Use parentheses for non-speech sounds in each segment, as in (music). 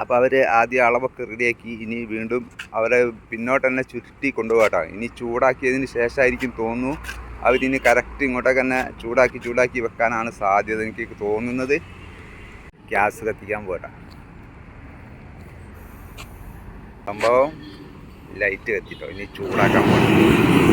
അപ്പോൾ അവർ ആദ്യം അളവൊക്കെ റെഡിയാക്കി ഇനി വീണ്ടും അവരെ പിന്നോട്ട് തന്നെ ചുരുട്ടി കൊണ്ടുപോകട്ടോ. ഇനി ചൂടാക്കിയതിന് ശേഷമായിരിക്കും തോന്നുന്നു. അവരിനി കറക്റ്റ് ഇങ്ങോട്ടൊക്കെ തന്നെ ചൂടാക്കി ചൂടാക്കി വെക്കാനാണ് സാധ്യത എനിക്ക് തോന്നുന്നത്. ഗ്യാസ് കത്തിക്കാൻ പോകട്ടെ. സംഭവം ലൈറ്റ് കത്തിട്ടോ. ഇനി ചൂടാക്കാൻ പോകണം.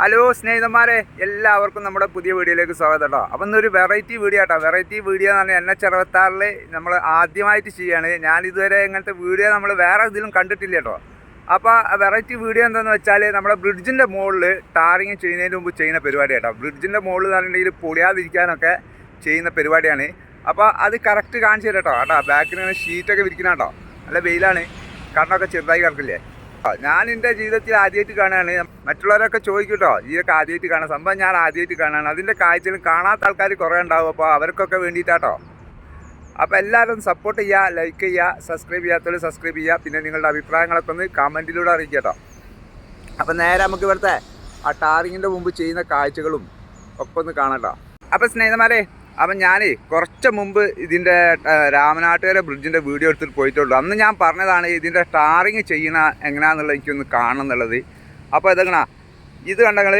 ഹലോ സ്നേഹിതന്മാരെ എല്ലാവർക്കും നമ്മുടെ പുതിയ വീഡിയോയിലേക്ക് സ്വാഗതം കേട്ടോ. അപ്പം ഇന്നൊരു വെറൈറ്റി വീഡിയോ കേട്ടോ വെറൈറ്റി വീഡിയോ എന്ന് പറഞ്ഞാൽ എൻ എച്ച് അറുപത്താറിൽ നമ്മൾ ആദ്യമായിട്ട് ചെയ്യുകയാണ്. ഞാൻ ഇതുവരെ ഇങ്ങനത്തെ വീഡിയോ നമ്മൾ വേറെ ഇതിലും കണ്ടിട്ടില്ല കേട്ടോ. അപ്പോൾ വെറൈറ്റി വീഡിയോ എന്താണെന്ന് വെച്ചാൽ നമ്മുടെ ബ്രിഡ്ജിന്റെ മുകളിൽ ടാറിങ് ചെയ്യുന്നതിന് മുമ്പ് ചെയ്യുന്ന പരിപാടി കേട്ടോ. ബ്രിഡ്ജിന്റെ മുകളിൽ എന്ന് പറഞ്ഞിട്ടുണ്ടെങ്കിൽ പൊളിയാതിരിക്കാനൊക്കെ ചെയ്യുന്ന പരിപാടിയാണ്. അപ്പോൾ അത് കറക്റ്റ് കാണിച്ചു തരാം കേട്ടോ. കേട്ടോ ബാക്കിൽ ഇങ്ങനെ ഷീറ്റൊക്കെ വിരിക്കണം കേട്ടോ. നല്ല വെയിലാണ്. കണ്ണൊക്കെ ചെറുതായി കിടക്കില്ലേ? ഞാൻ എന്റെ ജീവിതത്തിൽ ആദ്യമായിട്ട് കാണുകയാണ്. മറ്റുള്ളവരൊക്കെ ചോദിക്കട്ടോ കേട്ടോ ഇതൊക്കെ ആദ്യമായിട്ട് കാണാൻ സംഭവം ഞാൻ ആദ്യമായിട്ട് കാണുകയാണ്. അതിന്റെ കാഴ്ചയിൽ കാണാത്ത ആൾക്കാർ കുറേ ഉണ്ടാവും അപ്പോൾ അവർക്കൊക്കെ വേണ്ടിയിട്ടാട്ടോ. അപ്പോൾ എല്ലാവരും സപ്പോർട്ട് ചെയ്യുക ലൈക്ക് ചെയ്യുക സബ്സ്ക്രൈബ് ചെയ്യാത്തവർ സബ്സ്ക്രൈബ് ചെയ്യുക. പിന്നെ നിങ്ങളുടെ അഭിപ്രായങ്ങളൊക്കെ ഒന്ന് കമന്റിലൂടെ അറിയിക്കുക കേട്ടോ അപ്പോൾ നേരെ നമുക്ക് ഇവിടുത്തെ ആ ടാറിങ്ങിന്റെ മുമ്പ് ചെയ്യുന്ന കാഴ്ചകളും ഒക്കെ ഒന്ന് കാണാം കേട്ടോ അപ്പോൾ സ്നേഹിതന്മാരെ അപ്പം ഞാൻ കുറച്ച് മുമ്പ് ഇതിന്റെ രാമനാട്ടുകര ബ്രിഡ്ജിന്റെ വീഡിയോ എടുത്തിട്ട് പോയിട്ടുള്ളൂ. അന്ന് ഞാൻ പറഞ്ഞതാണ് ഇതിന്റെ ടാറിങ് ചെയ്യണ എങ്ങനെയാണെന്നുള്ളത് എനിക്കൊന്ന് കാണണം എന്നുള്ളത്. അപ്പോൾ ഇതെങ്ങനാ? ഇത് കണ്ടങ്ങൾ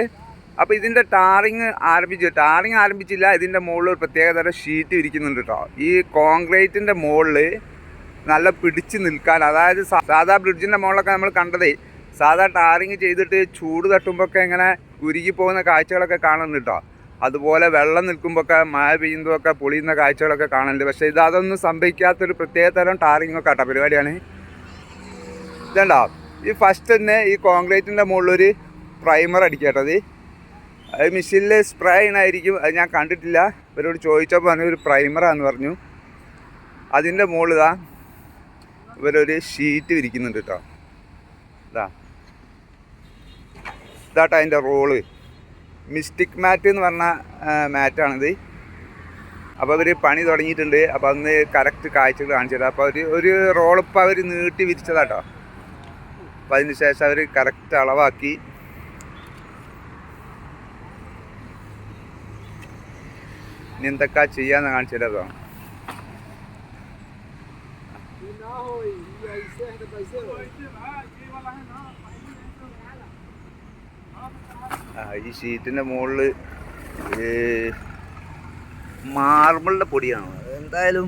അപ്പോൾ ഇതിന്റെ ടാറിങ് ആരംഭിച്ചു. ടാറിങ് ആരംഭിച്ചില്ല. ഇതിന്റെ മുകളിൽ ഒരു പ്രത്യേകതരം ഷീറ്റ് വിരിക്കുന്നുണ്ട് കേട്ടോ ഈ കോൺക്രീറ്റിന്റെ മുകളിൽ നല്ല പിടിച്ച് നിൽക്കാൻ അതായത് സാധാ ബ്രിഡ്ജിന്റെ മുകളിലൊക്കെ നമ്മൾ കണ്ടതേ സാധാ ടാറിങ് ചെയ്തിട്ട് ചൂട് തട്ടുമ്പോഴൊക്കെ ഇങ്ങനെ ഉരുകി പോകുന്ന കാഴ്ചകളൊക്കെ കാണുന്നുണ്ട് കേട്ടോ അതുപോലെ വെള്ളം നിൽക്കുമ്പോഴൊക്കെ മഴ പെയ്യുമ്പോഴൊക്കെ പൊളിയുന്ന കാഴ്ചകളൊക്കെ കാണുന്നുണ്ട് പക്ഷേ ഇത് അതൊന്നും സംഭവിക്കാത്തൊരു പ്രത്യേക തരം ടാറിങ് ഒക്കെ കേട്ടോ പരിപാടിയാണ്. ഇതുണ്ടോ? ഈ ഫസ്റ്റ് തന്നെ ഈ കോൺക്രീറ്റിന്റെ മുകളിലൊരു പ്രൈമർ അടിക്കേട്ടത് അത് മെഷീനിൽ സ്പ്രേ ചെയ്യണമായിരിക്കും അത് ഞാൻ കണ്ടിട്ടില്ല. ഇവരോട് ചോദിച്ചപ്പോൾ പറഞ്ഞു ഒരു പ്രൈമറാന്ന് പറഞ്ഞു. അതിന്റെ മുകളിൽ ഇതാ ഇവരൊരു ഷീറ്റ് വിരിക്കുന്നുണ്ട് കേട്ടോ ഇതാ. ഇതാട്ടോ അതിന്റെ റോൾ മിസ്റ്റിക് മാറ്റ് എന്ന് പറഞ്ഞ മാറ്റാണിത്. അപ്പോൾ അവർ പണി തുടങ്ങിയിട്ടുണ്ട്. അപ്പോൾ അന്ന് കറക്റ്റ് കാഴ്ചകൾ കാണിച്ചത് അപ്പോൾ അവർ ഒരു റോളിപ്പോൾ അവർ നീട്ടി വിരിച്ചതാട്ടോ. അപ്പോൾ അതിന് ശേഷം അവർ കറക്റ്റ് അളവാക്കി. ഇനി എന്തൊക്കെ ചെയ്യാന്ന് കാണിച്ചു തരാം ആ, ഈ ഷീറ്റിന്റെ മുകളിൽ മാർബിളിന്റെ പൊടിയാണ്. എന്തായാലും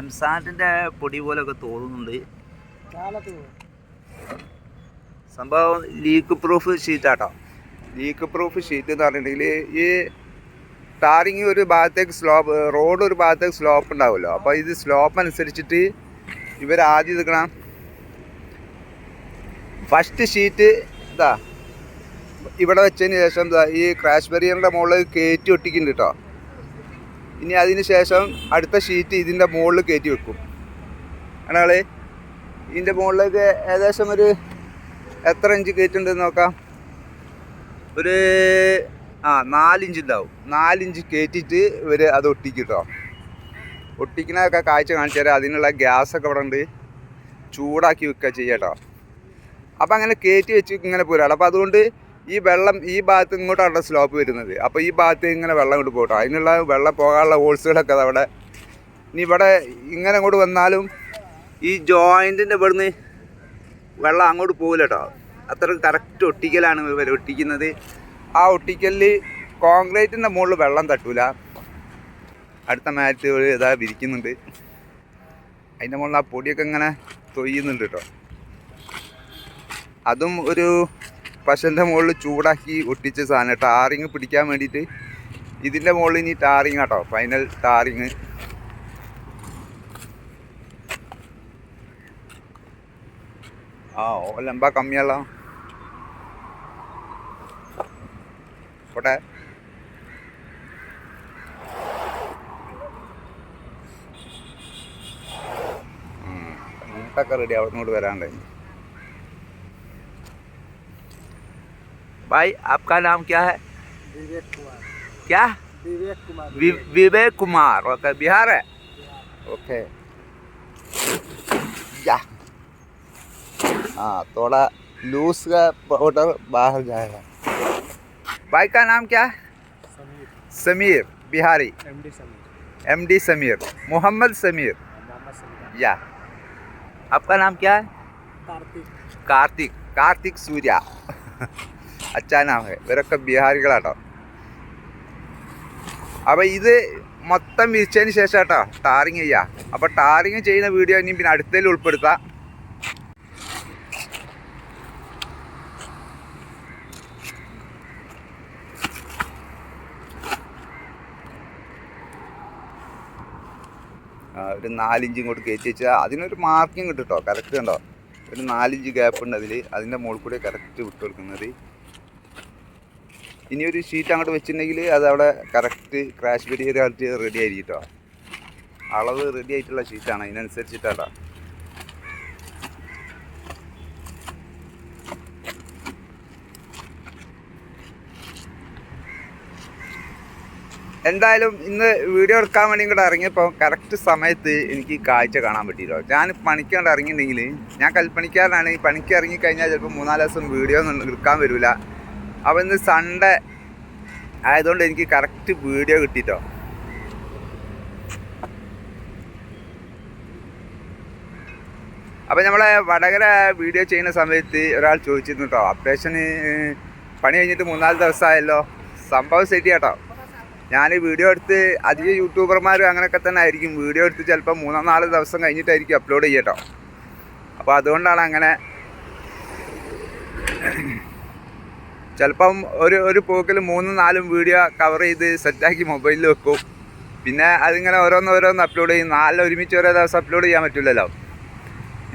എംസാന്റിന്റെ പൊടി പോലെയൊക്കെ തോന്നുന്നുണ്ട്. സംഭവം ലീക്ക് പ്രൂഫ് ഷീറ്റാട്ടോ. ലീക്ക് പ്രൂഫ് ഷീറ്റ് എന്ന് പറഞ്ഞിട്ടുണ്ടെങ്കിൽ ഈ ടാറിങ് ഒരു ഭാഗത്തേക്ക് സ്ലോപ്പ് റോഡ് ഒരു ഭാഗത്തേക്ക് സ്ലോപ്പ് ഉണ്ടാവുമല്ലോ. അപ്പോൾ ഇത് സ്ലോപ്പ് അനുസരിച്ചിട്ട് ഇവർ ആദ്യം എടുക്കണം ഫസ്റ്റ് ഷീറ്റ് ഇതാ ഇവിടെ വെച്ചതിന് ശേഷം ഈ ക്രാഷ് ബെറിയറിന്റെ മുകളിൽ കയറ്റി ഒട്ടിക്കുന്നുണ്ട് കേട്ടോ ഇനി അതിന് ശേഷം അടുത്ത ഷീറ്റ് ഇതിന്റെ മുകളിൽ കയറ്റി വെക്കും. ആണാളെ ഇതിന്റെ മുകളിലേക്ക് ഏകദേശം ഒരു എത്ര ഇഞ്ച് കയറ്റുണ്ടെന്ന് നോക്കാം. ഒരു ആ നാലിഞ്ച് ഉണ്ടാവും നാലിഞ്ച് കയറ്റിയിട്ട് ഇവർ അത് ഒട്ടിക്കും കേട്ടോ ഒട്ടിക്കണതൊക്കെ കാഴ്ച കാണിച്ചു തരാം. അതിനുള്ള ഗ്യാസൊക്കെ ഇവിടെ ഉണ്ട് ചൂടാക്കി വെക്കുക ചെയ്യാം കേട്ടോ അപ്പം അങ്ങനെ കയറ്റി വെച്ച് ഇങ്ങനെ പോരാണ് അപ്പോൾ അതുകൊണ്ട് ഈ വെള്ളം ഈ ഭാഗത്ത് ഇങ്ങോട്ടാണ് സ്ലോപ്പ് വരുന്നത്. അപ്പോൾ ഈ ഭാഗത്ത് ഇങ്ങനെ വെള്ളം ഇങ്ങോട്ട് പോകട്ടോ. അതിനുള്ള വെള്ളം പോകാനുള്ള ഹോൾസുകളൊക്കെ അവിടെ. ഇനി ഇവിടെ ഇങ്ങനെ അങ്ങോട്ട് വന്നാലും ഈ ജോയിന്റിന്റെ ഇവിടുന്ന് വെള്ളം അങ്ങോട്ട് പോകില്ല കേട്ടോ. അത്ര കറക്റ്റ് ഒട്ടിക്കലാണ് ഇവർ ഒട്ടിക്കുന്നത്. ആ ഒട്ടിക്കലിൽ കോൺക്രീറ്റിന്റെ മുകളിൽ വെള്ളം തട്ടൂല. അടുത്ത മാറ്റ് ഒരു ഇതാ വിരിക്കുന്നുണ്ട്. അതിന്റെ മുകളിൽ ആ പൊടിയൊക്കെ ഇങ്ങനെ തൊയ്യുന്നുണ്ട് കേട്ടോ. അതും ഒരു പശന്റെ മുകളിൽ ചൂടാക്കി ഒട്ടിച്ച സാധനം ടാറിങ് പിടിക്കാൻ വേണ്ടിയിട്ട് ഇതിന്റെ മുകളിൽ ഇനി ടാറിങ് കേട്ടോ. Final tarring. ആ ഓ ലംബ കമ്മിയല്ല പോട്ടെ. ഇങ്ങോട്ടൊക്കെ റെഡി അവിടെ നിന്നോട് വരാണ്ട് भाई आपका नाम क्या है? विवेक कुमार। क्या? विवेक कुमार। विवेक कुमार। ओके बिहार है? ओके। या। हाँ थोड़ा लूस का पाउडर बाहर जाएगा। भाई का नाम क्या? समीर। समीर बिहारी। एमडी समीर। एमडी समीर। हाँ, मोहम्मद समीर। या। आपका नाम क्या है? कार्तिक। कार्तिक। कार्तिक सूर्या। അച്ഛാ നാം ഹെ ഇവരൊക്കെ ബീഹാരികളാട്ടോ. അപ്പോൾ ഇത് മൊത്തം വിരിച്ചതിന് ശേഷം കേട്ടോ ടാറിങ് ചെയ്യുക അപ്പോൾ ടാറിങ് ചെയ്യുന്ന വീഡിയോ ഇനി പിന്നെ അടുത്തതിൽ ഉൾപ്പെടുത്താം. ഒരു നാലിഞ്ച് ഇങ്ങോട്ട് കയറ്റി വെച്ചാൽ അതിനൊരു മാർക്കിങ് കിട്ടും കേട്ടോ കറക്റ്റ് കണ്ടോ? ഒരു നാലിഞ്ച് ഗ്യാപ്പ് ഉണ്ട് അതിൽ അതിന്റെ മുകളിൽ കൂടെ കറക്റ്റ് വിട്ടു കൊടുക്കുന്നത്. ഇനി ഒരു ഷീറ്റ് അങ്ങോട്ട് വെച്ചിട്ടുണ്ടെങ്കിൽ അത് അവിടെ കറക്റ്റ് ക്രാഷ് ബരിയർ ആയിട്ട് റെഡി ആയിരിക്കും കേട്ടോ അളവ് റെഡി ആയിട്ടുള്ള ഷീറ്റാണ് അതിനനുസരിച്ചിട്ടാട്ടോ. എന്തായാലും ഇന്ന് വീഡിയോ എടുക്കാൻ വേണ്ടി ഇങ്ങോട്ട് ഇറങ്ങിയപ്പോൾ കറക്റ്റ് സമയത്ത് എനിക്ക് കാഴ്ച കാണാൻ പറ്റിയില്ല ഞാൻ പണിക്കാണ്ട് ഇറങ്ങിയിട്ടുണ്ടെങ്കിൽ ഞാൻ കൽപ്പണിക്കാരനാണ്. ഈ പണിക്ക് ഇറങ്ങിക്കഴിഞ്ഞാൽ ചിലപ്പോൾ മൂന്നാൽ ദിവസം വീഡിയോ ഒന്നും എടുക്കാൻ വരില്ല അപ്പോൾ ഇന്ന് സൺഡേ ആയതുകൊണ്ട് എനിക്ക് കറക്റ്റ് വീഡിയോ കിട്ടിട്ടോ. അപ്പം നമ്മളെ വടകര വീഡിയോ ചെയ്യുന്ന സമയത്ത് ഒരാൾ ചോദിച്ചിരുന്നു കേട്ടോ അപ്ഡേഷന് പണി കഴിഞ്ഞിട്ട് മൂന്നാൽ ദിവസമായല്ലോ സംഭവം സെറ്റ് കേട്ടോ ഞാൻ വീഡിയോ എടുത്ത് അധികം യൂട്യൂബർമാരും അങ്ങനെയൊക്കെ തന്നെ ആയിരിക്കും. വീഡിയോ എടുത്ത് ചിലപ്പോൾ മൂന്നോ നാല് ദിവസം കഴിഞ്ഞിട്ടായിരിക്കും അപ്ലോഡ് ചെയ്യട്ടോ. അപ്പോൾ അതുകൊണ്ടാണ് അങ്ങനെ ചിലപ്പം ഒരു ഒരു പോക്കിൽ മൂന്നും നാലും വീഡിയോ കവർ ചെയ്ത് സെറ്റാക്കി മൊബൈലിൽ വെക്കും. പിന്നെ അതിങ്ങനെ ഓരോന്ന് ഓരോന്ന് അപ്ലോഡ് ചെയ്യും. നാലിൽ ഒരുമിച്ച് ഓരോ ദിവസം അപ്ലോഡ് ചെയ്യാൻ പറ്റില്ലല്ലോ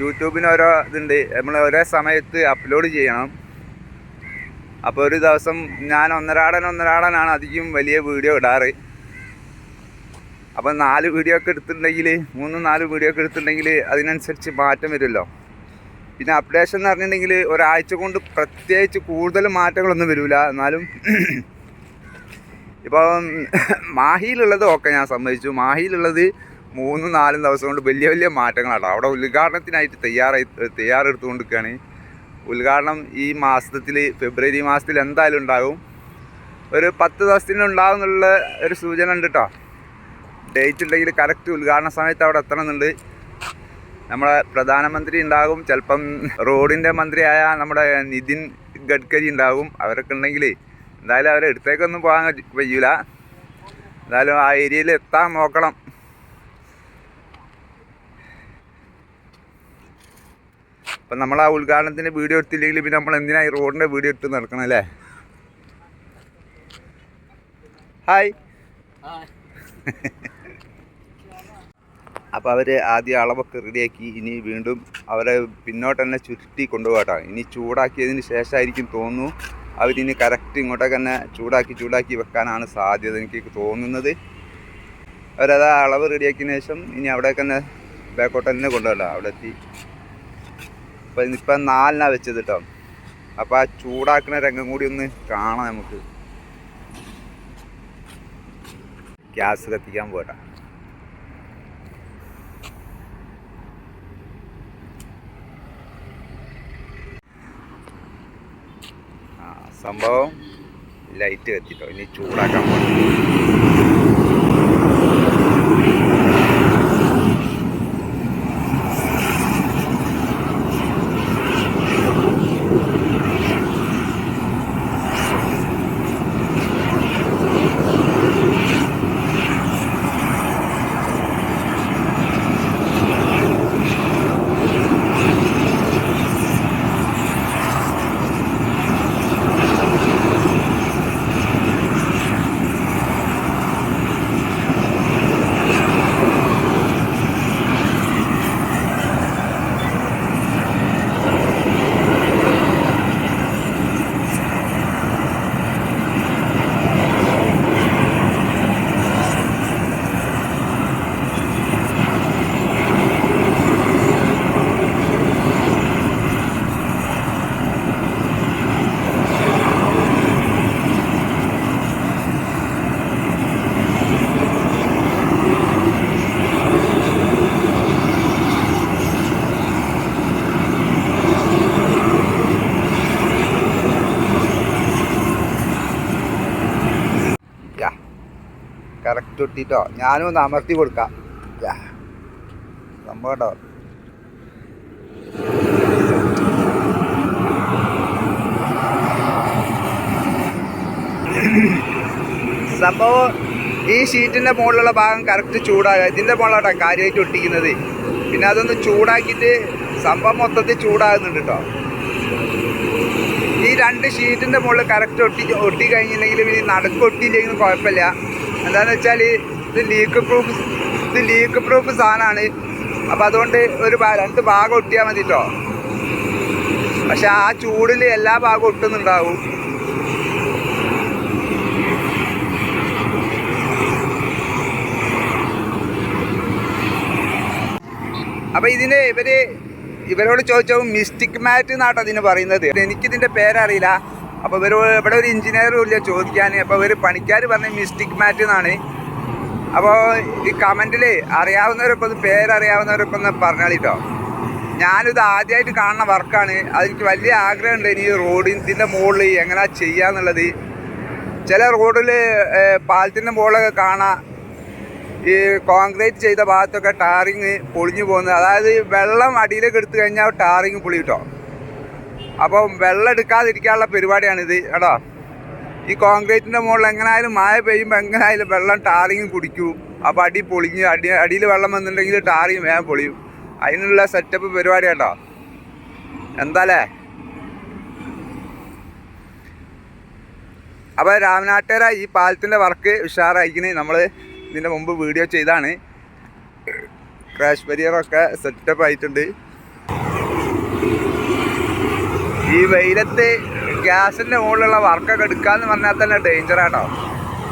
യൂട്യൂബിന് ഓരോ ഇതുണ്ട്. നമ്മൾ ഒരേ സമയത്ത് അപ്ലോഡ് ചെയ്യണം. അപ്പോൾ ഒരു ദിവസം ഞാൻ ഒന്നരാടൻ ഒന്നരാടനാണ് അധികം വലിയ വീഡിയോ ഇടാറ്. അപ്പം നാല് വീഡിയോ ഒക്കെ എടുത്തിട്ടുണ്ടെങ്കിൽ മൂന്നും നാല് വീഡിയോ ഒക്കെ എടുത്തിട്ടുണ്ടെങ്കിൽ അതിനനുസരിച്ച് മാറ്റം വരുമല്ലോ. പിന്നെ അപ്ഡേഷൻ എന്ന് പറഞ്ഞിട്ടുണ്ടെങ്കിൽ ഒരാഴ്ച കൊണ്ട് പ്രത്യേകിച്ച് കൂടുതൽ മാറ്റങ്ങളൊന്നും വരില്ല എന്നാലും ഇപ്പം മാഹിയിലുള്ളത് ഒക്കെ ഞാൻ സമ്മതിച്ചു. മാഹിയിലുള്ളത് മൂന്നും നാലും ദിവസം കൊണ്ട് വലിയ വലിയ മാറ്റങ്ങളാണ് അവിടെ ഉദ്ഘാടനത്തിനായിട്ട് തയ്യാറായി തയ്യാറെടുത്തുകൊണ്ടിരിക്കുകയാണ്. ഉദ്ഘാടനം ഈ മാസത്തിൽ ഫെബ്രുവരി മാസത്തിൽ എന്തായാലും ഉണ്ടാകും. ഒരു പത്ത് ദിവസത്തിന് ഉണ്ടാവും എന്നുള്ള ഒരു സൂചന ഉണ്ട് കേട്ടോ ഡേറ്റ് ഉണ്ടെങ്കിൽ കറക്റ്റ് ഉദ്ഘാടന സമയത്ത് അവിടെ എത്തണമെന്നുണ്ട് നമ്മളെ പ്രധാനമന്ത്രി ഉണ്ടാകും. ചിലപ്പം റോഡിന്റെ മന്ത്രിയായ നമ്മുടെ നിതിൻ ഗഡ്കരി ഉണ്ടാകും. അവരൊക്കെ ഉണ്ടെങ്കിൽ എന്തായാലും അവരെ അടുത്തേക്കൊന്നും പോകാൻ കഴിയൂല എന്തായാലും ആ ഏരിയയിൽ എത്താൻ നോക്കണം. അപ്പം നമ്മൾ ആ ഉദ്ഘാടനത്തിന്റെ വീഡിയോ എടുത്തില്ലെങ്കിൽ പിന്നെ നമ്മൾ എന്തിനാ ഈ റോഡിന്റെ വീഡിയോ എടുത്ത് നടക്കണം അല്ലേ? ഹായ് (laughs) അപ്പോൾ അവർ ആദ്യം അളവൊക്കെ റെഡിയാക്കി ഇനി വീണ്ടും അവരെ പിന്നോട്ട് തന്നെ ചുരുട്ടി കൊണ്ടുപോകട്ടോ. ഇനി ചൂടാക്കിയതിന് ശേഷമായിരിക്കും തോന്നുന്നു. അവരിനി കറക്റ്റ് ഇങ്ങോട്ടൊക്കെ തന്നെ ചൂടാക്കി ചൂടാക്കി വെക്കാനാണ് സാധ്യത എനിക്ക് തോന്നുന്നത്. അവരത് അളവ് റെഡിയാക്കിയതിന് ശേഷം ഇനി അവിടേക്ക് തന്നെ ബാക്കോട്ട് തന്നെ കൊണ്ടുപോകട്ടോ അവിടെ എത്തി. അപ്പം ഇപ്പം നാലിനാണ് വെച്ചത് കേട്ടോ അപ്പോൾ ആ ചൂടാക്കുന്ന രംഗം കൂടി ഒന്ന് കാണാം നമുക്ക്. ഗ്യാസ് കത്തിക്കാൻ പോകട്ടെ ആ സംഭവം ലൈറ്റ് കത്തിട്ടോ ഇനി ചൂടാക്കാൻ പോകണം ഒട്ടിട്ടോ ഞാനും ഒന്ന് അമർത്തി കൊടുക്കാം. സംഭവം കേട്ടോ സംഭവം ഈ ഷീറ്റിന്റെ മുകളിലുള്ള ഭാഗം കറക്റ്റ് ചൂടാകുക ഇതിന്റെ മുകളിലോട്ടാ കാര്യമായിട്ട് ഒട്ടിക്കുന്നത്. പിന്നെ അതൊന്ന് ചൂടാക്കിയിട്ട് സംഭവം മൊത്തത്തിൽ ചൂടാകുന്നുണ്ട് കേട്ടോ ഈ രണ്ട് ഷീറ്റിന്റെ മുകളിൽ കറക്റ്റ് ഒട്ടി ഒട്ടി കഴിഞ്ഞിട്ടുണ്ടെങ്കിൽ നടക്കൊട്ടിയില്ലെങ്കിലും കുഴപ്പമില്ല. എന്താണെന്ന് വെച്ചാൽ ഇത് ലീക്ക് പ്രൂഫ് ഇത് ലീക്ക് പ്രൂഫ് സാധനമാണ്. അപ്പം അതുകൊണ്ട് ഒരു രണ്ട് ഭാഗം ഒട്ടിയാൽ മതി കേട്ടോ പക്ഷെ ആ ചൂടിൽ എല്ലാ ഭാഗവും ഒട്ടുന്നുണ്ടാവും. അപ്പോൾ ഇതിന് ഇവർ ഇവരോട് ചോദിച്ചപ്പോൾ മിസ്റ്റിക് മാറ്റ് എന്നാട്ടോ ഇതിന് പറയുന്നത്. എനിക്കിതിന്റെ പേരറിയില്ല. അപ്പോൾ ഇവർ ഇവിടെ ഒരു എഞ്ചിനീയറും ഇല്ല ചോദിക്കാൻ അപ്പോൾ ഇവർ പണിക്കാർ പറഞ്ഞ മിസ്റ്റിക് മാറ്റ് എന്നാണ്. അപ്പോൾ ഈ കമന്റിൽ അറിയാവുന്നവരൊക്കെ ഒന്ന് പേരറിയാവുന്നവരൊക്കെ ഒന്ന് പറഞ്ഞാളിട്ടോ ഞാനിത് ആദ്യമായിട്ട് കാണുന്ന വർക്കാണ് അതെനിക്ക് വലിയ ആഗ്രഹമുണ്ട് ഇനി റോഡിന്റെ മുകളിൽ എങ്ങനെ ചെയ്യാന്നുള്ളത് ചില റോഡിൽ പാലത്തിന്റെ മുകളിലൊക്കെ കാണാം. ഈ കോൺക്രീറ്റ് ചെയ്ത ഭാഗത്തൊക്കെ ടാറിങ് പൊളിഞ്ഞു പോകുന്നത്. അതായത് വെള്ളം അടിയിലേക്ക് എടുത്തു കഴിഞ്ഞാൽ ടാറിങ് പൊളി കിട്ടോ അപ്പോൾ വെള്ളം എടുക്കാതിരിക്കാനുള്ള പരിപാടിയാണിത് കേട്ടോ. ഈ കോൺക്രീറ്റിന്റെ മുകളിൽ എങ്ങനായാലും മഴ പെയ്യുമ്പോൾ എങ്ങനായാലും വെള്ളം ടാറിങ് കുടിക്കും. അപ്പോൾ അടി പൊളിഞ്ഞ് അടി അടിയിൽ വെള്ളം വന്നിട്ടുണ്ടെങ്കിൽ ടാറിങ് വേഗം പൊളിയും. അതിനുള്ള സെറ്റപ്പ് പരിപാടി കേട്ടോ. എന്താലേ? അപ്പോൾ രാമനാട്ടുകര ഈ പാലത്തിന്റെ വർക്ക് ഉഷാറായിക്കണ് നമ്മൾ ഇതിന്റെ മുമ്പ് വീഡിയോ ചെയ്താണ്. ക്രാഷ് ബരിയറൊക്കെ സെറ്റപ്പ് ആയിട്ടുണ്ട്. ഈ വെയിലത്ത് ഗ്യാസിന്റെ മുകളിലുള്ള വർക്കൊക്കെ എടുക്കാന്ന് പറഞ്ഞാൽ തന്നെ ഡേഞ്ചറാട്ടോ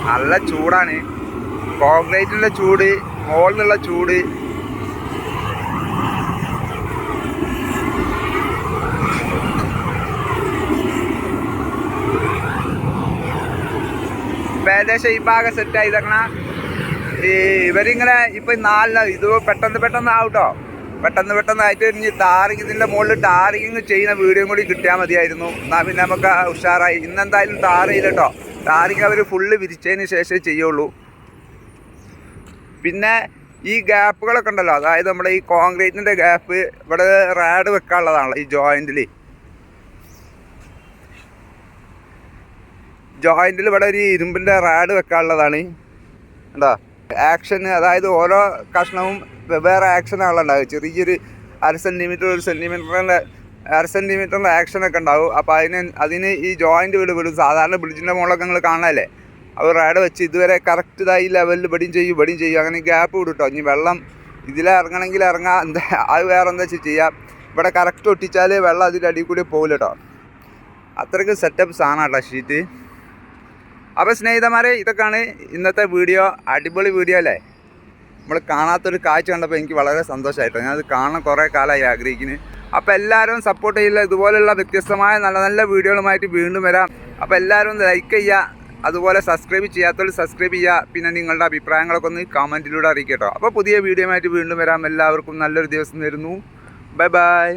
നല്ല ചൂടാണ്. കോൺക്രീറ്റിന്റെ ചൂട് മുകളിലുള്ള ചൂട്. ഏകദേശം ഈ ഭാഗം സെറ്റ് ആയിതക്കണ ഈ ഇവരിങ്ങനെ ഇപ്പം നാലിന് ഇത് പെട്ടെന്ന് പെട്ടെന്ന് ആവട്ടോ. പെട്ടെന്ന് പെട്ടെന്ന് ആയിട്ട് ഇനി ടാറിങ് ഇതിന്റെ മുകളിൽ ടാറിങ് ചെയ്യുന്ന വീഡിയോയും കൂടി കിട്ടിയാൽ മതിയായിരുന്നു. എന്നാൽ പിന്നെ നമുക്ക് ഉഷാറായി. ഇന്നെന്തായാലും ടാർ കേട്ടോ. ടാറിങ് അവർ ഫുള്ള് വിരിച്ചതിന് ശേഷമേ ചെയ്യുള്ളൂ. പിന്നെ ഈ ഗ്യാപ്പുകളൊക്കെ ഉണ്ടല്ലോ. അതായത് നമ്മുടെ ഈ കോൺക്രീറ്റിന്റെ ഗ്യാപ്പ് ഇവിടെ റാഡ് വെക്കാനുള്ളതാണല്ലോ ഈ ജോയിന്റിൽ ജോയിന്റിൽ ഇവിടെ ഒരു ഇരുമ്പിന്റെ റാഡ് വെക്കാനുള്ളതാണ്. കണ്ടോ? ആക്ഷൻ അതായത് ഓരോ കഷ്ണവും വെവ്വേറെ ആക്ഷനാണല്ലോ ഉണ്ടാവുക ചെറിയൊരു അര സെന്റിമീറ്റർ ഒരു സെന്റിമീറ്ററിന്റെ അര സെന്റിമീറ്ററിന്റെ ആക്ഷനൊക്കെ ഉണ്ടാവും. അപ്പോൾ അതിന് അതിന് ഈ ജോയിന്റ് വീട് വിടും. സാധാരണ ബ്രിഡ്ജിന്റെ മുകളിലൊക്കെ നിങ്ങൾ കാണാനല്ലേ അവർ റേഡ് വെച്ച് ഇതുവരെ കറക്റ്റ് ഇതായി ലെവലിൽ ഇവിടെയും ചെയ്യും ഇവിടെയും ചെയ്യും. അങ്ങനെ ഗ്യാപ്പ് വിടും കേട്ടോ ഇനി വെള്ളം ഇതിലിറങ്ങണമെങ്കിൽ ഇറങ്ങാം എന്താ അത് വേറെ എന്താ വെച്ചാൽ ചെയ്യാം? ഇവിടെ കറക്റ്റ് ഒട്ടിച്ചാൽ വെള്ളം അതിന്റെ അടിയിൽ കൂടി പോകില്ല കേട്ടോ അത്രയ്ക്ക് സെറ്റപ്പ് സാധനം കേട്ടോ ഷീറ്റ്. അപ്പോൾ സ്നേഹിതന്മാരെ ഇതൊക്കെയാണ് ഇന്നത്തെ വീഡിയോ അടിപൊളി വീഡിയോ അല്ലേ? നമ്മൾ കാണാത്തൊരു കാഴ്ച കണ്ടപ്പോൾ എനിക്ക് വളരെ സന്തോഷമായിട്ടോ ഞാനത് കാണാൻ കുറേ കാലമായി ആഗ്രഹിക്കുന്നു. അപ്പോൾ എല്ലാവരും സപ്പോർട്ട് ചെയ്യില്ല ഇതുപോലുള്ള വ്യത്യസ്തമായ നല്ല നല്ല വീഡിയോകളുമായിട്ട് വീണ്ടും വരാം. അപ്പോൾ എല്ലാവരും ഒന്ന് ലൈക്ക് ചെയ്യുക അതുപോലെ സബ്സ്ക്രൈബ് ചെയ്യാത്തവർ സബ്സ്ക്രൈബ് ചെയ്യുക പിന്നെ നിങ്ങളുടെ അഭിപ്രായങ്ങളൊക്കെ ഒന്ന് കമന്റിലൂടെ അറിയിക്കട്ടോ. അപ്പോൾ പുതിയ വീഡിയോയുമായിട്ട് വീണ്ടും വരാം. എല്ലാവർക്കും നല്ലൊരു ദിവസം തരുന്നു ബൈ ബൈ